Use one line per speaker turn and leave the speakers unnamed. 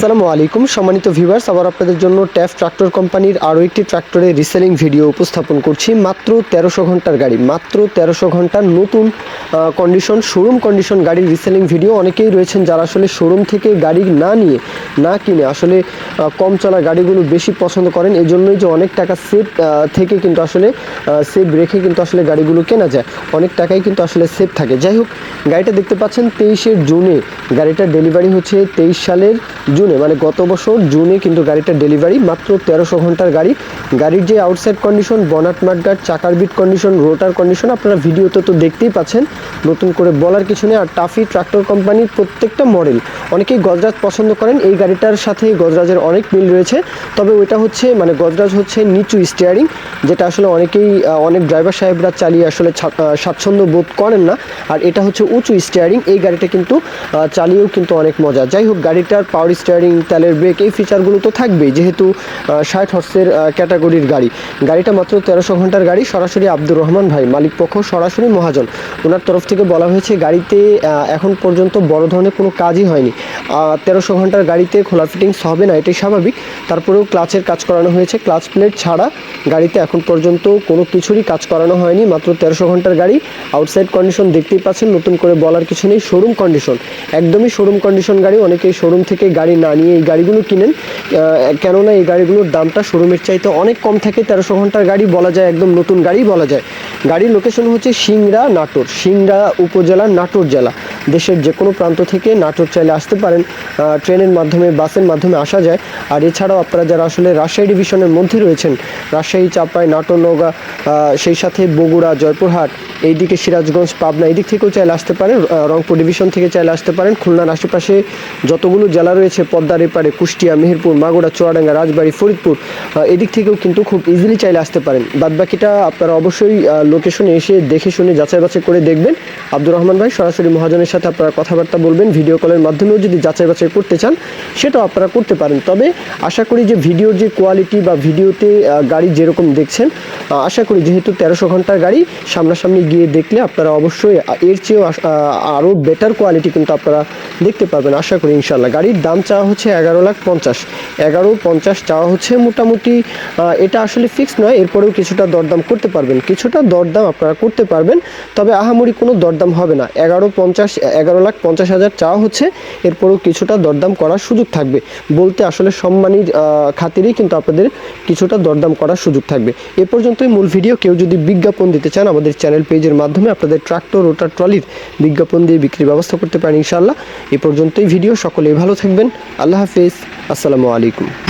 আসসালামু আলাইকুম। সম্মানিত ভিউয়ার্স আবার আপনাদের জন্য ট্যাফ ট্রাক্টর কোম্পানির আরও একটি ট্রাক্টরের রিসেলিং ভিডিও উপস্থাপন করছি। মাত্র তেরোশো ঘণ্টার গাড়ি, মাত্র তেরোশো ঘণ্টার নতুন কন্ডিশন শোরুম কন্ডিশন গাড়ির রিসেলিং ভিডিও অনেকেই রয়েছেন যারা আসলে শোরুম থেকে গাড়ি না নিয়ে, না কিনে, আসলে কম চলা গাড়িগুলো বেশি পছন্দ করেন এই জন্যই যে অনেক টাকা সেভ থেকে কিন্তু আসলে সেভ রেখে কিন্তু আসলে গাড়িগুলো কেনা যায়। অনেক টাকাই কিন্তু আসলে সেভ থাকে। যাই হোক, গাড়িটা দেখতে পাচ্ছেন তেইশের জুনে গাড়িটার ডেলিভারি হচ্ছে তেইশ সালের জুনে মানে গত বছর জুনে কিন্তু গাড়িটার ডেলিভারি, মাত্র তেরোশো ঘণ্টার গাড়ি। গাড়ির যে আউটসাইড কন্ডিশন বনাট মাঠগার্ড চাকার বিট কন্ডিশন রোটার কন্ডিশন আপনারা ভিডিওতে তো দেখতেই পাচ্ছেন, নতুন করে বলার কিছু নেই। আর টাফি ট্রাক্টর কোম্পানির প্রত্যেকটা মডেল অনেকেই গজরাজ পছন্দ করেন। এই গাড়িটার সাথে গজরাজের অনেক মিল রয়েছে। তবে ওইটা হচ্ছে মানে গজরাজ হচ্ছে নিচু স্টিয়ারিং যেটা আসলে অনেকেই অনেক ড্রাইভার সাহেবরা চালিয়ে আসলে স্বাচ্ছন্দ্য বোধ করেন না। আর এটা হচ্ছে উঁচু স্টিয়ারিং এই গাড়িটা কিন্তু চালিয়েও কিন্তু অনেক মজা। যাই হোক, গাড়িটার পাওয়ার স্টিয়ারিং তেলের ব্রেক এই ফিচারগুলো তো থাকবেই, যেহেতু ষাট হর্সের ক্যাটাগরির গাড়ি। গাড়িটা মাত্র তেরোশো ঘণ্টার গাড়ি, সরাসরি আব্দুর রহমান ভাই, মালিক পক্ষ, সরাসরি মহাজন। ওনার তরফ থেকে বলা হয়েছে, গাড়িতে এখন পর্যন্ত বড় ধরনের কোনো কাজই হয়নি। তেরোশো ঘণ্টার গাড়িতে খোলা ফিটিংস হবে না, এটাই স্বাভাবিক। তারপরেও ক্লাচের কাজ করানো হয়েছে। ক্লাচ প্লেট ছাড়া গাড়িতে এখন পর্যন্ত কোনো কিছুরই কাজ করানো হয়নি, মাত্র তেরোশো ঘণ্টার গাড়ি। আউটসাইড কন্ডিশন দেখতেই পাচ্ছেন, নতুন করে বলার কিছু নেই। শোরুম কন্ডিশন একদমই শোরুম কন্ডিশন গাড়ি। অনেকেই শোরুম থেকে গাড়ি না নিয়ে এই গাড়িগুলো কিনেন। কেননা এই গাড়িগুলোর দামটা শোরুমের চাইতে অনেক কম থাকে। তেরোশো ঘণ্টার গাড়ি বলা যায়, একদম নতুন গাড়ি বলা যায়। গাড়ির লোকেশন হচ্ছে সিংড়া, নাটোর। সিংড়া উপজেলা, নাটোর জেলা। দেশের যে কোনো প্রান্ত থেকে নাটোর চাইলে আসতে পারেন। ট্রেনের মাধ্যমে, বাসের মাধ্যমে আসা যায়। আর এছাড়াও আপনারা যারা আসলে রাজশাহী ডিভিশনের মধ্যে রয়েছেন রাজশাহী চাপাই নাটোর আহ, সেই সাথে বগুড়া জয়পুরহাট এইদিকে সিরাজগঞ্জ পাবনা এদিক থেকেও চাইলে আসতে পারেন রংপুর ডিভিশন থেকে চাইলে আসতে পারেন। খুলনার আশেপাশে যতগুলো জেলা রয়েছে পদ্মার এপারে কুষ্টিয়া মেহেরপুর মাগুরা চুয়াডাঙ্গা রাজবাড়ি ফরিদপুর এদিক থেকেও কিন্তু খুব ইজিলি চাইলে আসতে পারেন। বাদবাকিটা আপনারা অবশ্যই লোকেশনে এসে দেখে শুনে যাচাই বাছাই করে দেখবেন। আব্দুর রহমান ভাই, সরাসরি মহাজনের সাথে আপনারা কথাবার্তা বলবেন ভিডিও কলের মাধ্যমেও যদি যাচাই বাছাই করতে চান, সেটাও আপনারা করতে পারেন। তবে আশা করি যে ভিডিওর যে কোয়ালিটি বা ভিডিওতে গাড়ি যেরকম দেখছেন আশা করি যেহেতু তেরোশো ঘণ্টার গাড়ি, সামনাসামনি গিয়ে দেখলে আপনারা অবশ্যই এর চেয়েও আরও বেটার কোয়ালিটি কিন্তু আপনারা দেখতে পাবেন। আশা করি ইনশাল্লাহ গাড়ির দাম চাওয়া হচ্ছে এগারো লাখ পঞ্চাশ। এগারো পঞ্চাশ চাওয়া হচ্ছে মোটামুটি এটা আসলে ফিক্স নয়, এরপরেও কিছুটা দরদাম করতে পারবেন। কিছুটা দরদাম আপনারা করতে পারবেন, তবে আহামরি কোনো দরদাম হবে না। এগারো পঞ্চাশ, এগারো লাখ পঞ্চাশ হাজার চাওয়া হচ্ছে। এরপরও কিছুটা দরদাম করার সুযোগ থাকবে। বলতে আসলে সম্মানীর খাতিরেই কিন্তু আপনাদের কিছুটা দরদাম করার সুযোগ থাকবে। এ পর্যন্তই মূল ভিডিও। কেউ যদি বিজ্ঞাপন দিতে চান, আমাদের চ্যানেল পেজের মাধ্যমে আপনাদের ট্রাক্টর রোটার ট্রলির বিজ্ঞাপন দিয়ে বিক্রির ব্যবস্থা করতে পারেন ইনশাল্লাহ এ পর্যন্তই ভিডিও। সকলেই ভালো থাকবেন। আল্লাহ হাফিজ। আসসালামু আলাইকুম।